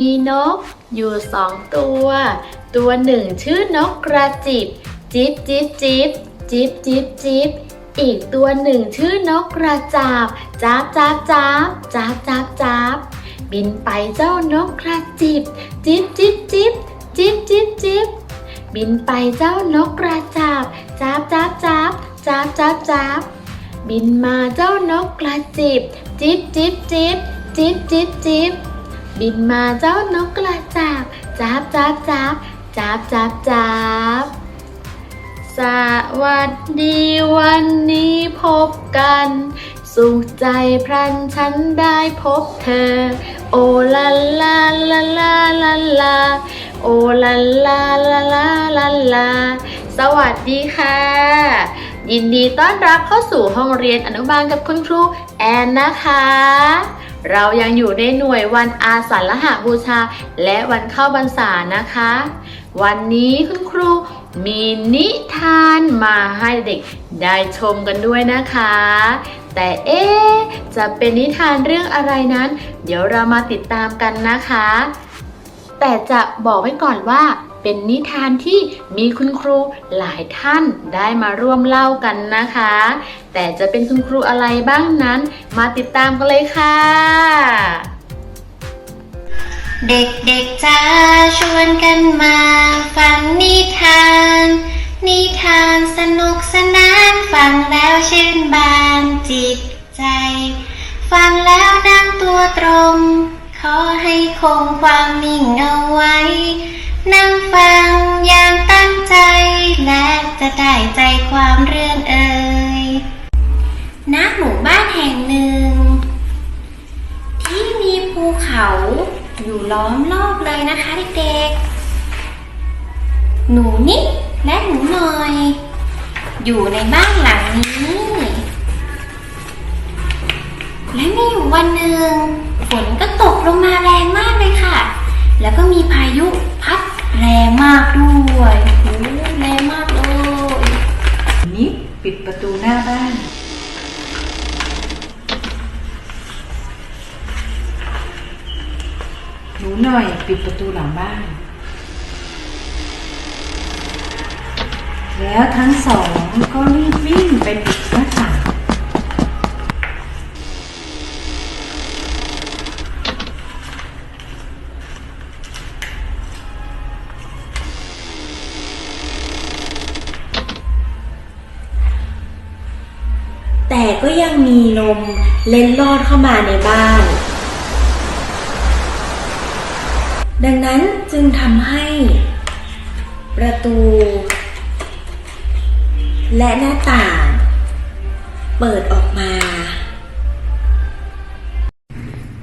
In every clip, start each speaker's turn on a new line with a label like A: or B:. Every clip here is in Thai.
A: มีนกอยู่สองตัว ตัวหนึ่งชื่อนกกระจิบ จิบจิบจิบจิบจิบจิบอีกตัวหนึ่งชื่อนกกระจาบจ้าบจ้าบจ้าบจ้าบจ้าบจ้าบบินไปเจ้านกกระจิบ จิบจิบจิบจิบจิบจิบบินไปเจ้านกกระจาบจ้าบจ้าบจ้าบจ้าบจ้าบจ้าบบินมาเจ้านกกระจิบ จิบจิบจิบจิบจิบจิบ บินมาเจ้านกกระจาบจับจับจับจับจับจับสวัสดีวันนี้พบกัน สุขใจพรันฉันได้พบเธอ โอลาลาลาลาลาลาโอลาลาลาลาลาลาสวัสดีค่ะ ยินดีต้อนรับเข้าสู่ห้องเรียนอนุบาลกับคุณครูแอนนะคะ เรายังอยู่ในหน่วยวันอาสาฬหบูชา และวันเข้าพรรษานะคะ วันนี้คุณครูมีนิทานมาให้เด็กได้ชมกันด้วยนะคะ แต่เอ๊จะเป็นนิทานเรื่องอะไรนั้น เดี๋ยวเรามาติดตามกันนะคะ แต่จะบอกไว้ก่อนว่า เป็นนิทานที่มีคุณครูหลายท่านได้มาร่วมเล่ากันนะคะ แต่จะเป็นคุณครูอะไรบ้างนั้น มาติดตามกันเลยค่ะ
B: เด็กๆจ้าชวนกันมาฟังนิทาน นิทานสนุกสนานฟังแล้วชื่นบานจิตใจ ฟังแล้วนั่งตัวตรง ขอให้คงความนิ่งเอาไว้ นั่งฟังอย่างตั้งใจ และจะได้ใจความเรื่องเอ่ยณหมู่บ้านแห่งหนึ่ง ที่มีภูเขาอยู่ล้อมรอบเลยนะคะเด็กๆ หนูนิดและหนูหน่อย อยู่ในบ้านหลังนี้ และมีอยู่วันหนึ่งฝนก็ตกลงมาแรงมากเลยค่ะ แล้วก็มีพายุพัด แรงมากด้วยโอ้โหแรงมากเลย
C: นิดปิดประตูหน้าบ้านหนูหน่อยปิดประตูหลังบ้าน แล้วทั้งสองก็รีบวิ่งไปปิดหน้า
D: ก็ยังมีลมเล็นลอดเข้ามาในบ้าน ดังนั้นจึงทำให้ ประตู และหน้าต่าง เปิดออกมา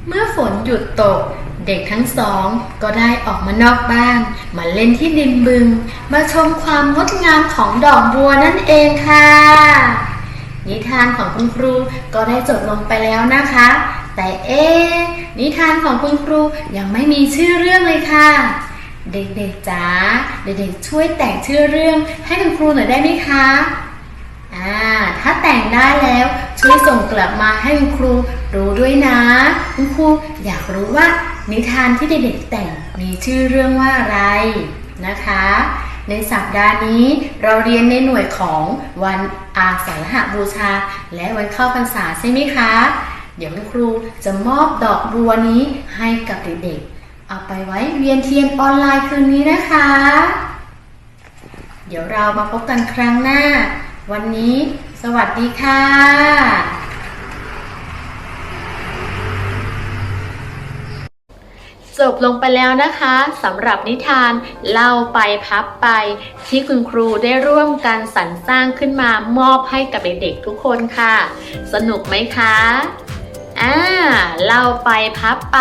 A: เมื่อฝนหยุดตกเด็กทั้งสองก็ได้ออกมานอกบ้าน มาเล่นที่ริมบึง มาชมความงดงามของดอกบัวนั่นเองค่ะ นิทานของคุณครูก็ได้จบลงไปแล้วนะคะ แต่เอ๊นิทานของคุณครูยังไม่มีชื่อเรื่องเลยค่ะ เด็กๆจ๋าเด็กๆช่วยแต่งชื่อเรื่องให้คุณครูหน่อยได้ไหมคะอ่าถ้าแต่งได้แล้วช่วยส่งกลับมาให้คุณครูรู้ด้วยนะ คุณครูอยากรู้ว่านิทานที่เด็กๆแต่งมีชื่อเรื่องว่าอะไรนะคะ ในสัปดาห์นี้เราเรียนในหน่วยของวันอาสาฬหบูชา และวันเข้าพรรษาใช่ไหมคะ เดี๋ยวคุณครูจะมอบดอกบัวนี้ให้กับเด็กๆ เอาไปไว้เวียนเทียนออนไลน์คืนนี้นะคะ เดี๋ยวเรามาพบกันครั้งหน้า วันนี้ สวัสดีค่ะ จ บลงไปแล้วนะคะสำหรับนิทานเล่าไปพับไป ที่คุณครูได้ร่วมกันสรรสร้างขึ้นมามอบให้กับเด็กๆทุกคนค่ะ สนุกไหมคะอ่าเล่าไปพับไป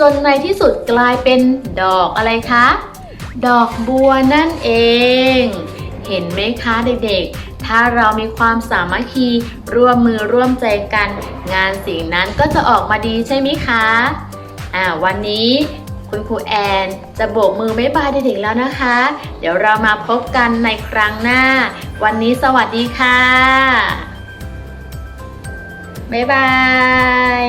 A: จนในที่สุดกลายเป็นดอกอะไรคะดอกบัวนั่นเอง เห็นไหมคะเด็กๆ ถ้าเรามีความสามัคคีร่วมมือร่วมใจกัน งานสิ่งนั้นก็จะออกมาดีใช่ไหมคะอ่าวันนี้ คุณครูแอน จะโบกมือไม่บายเด็กๆแล้วนะคะ เดี๋ยวเรามาพบกันในครั้งหน้า วันนี้สวัสดีค่ะ บ๊ายบาย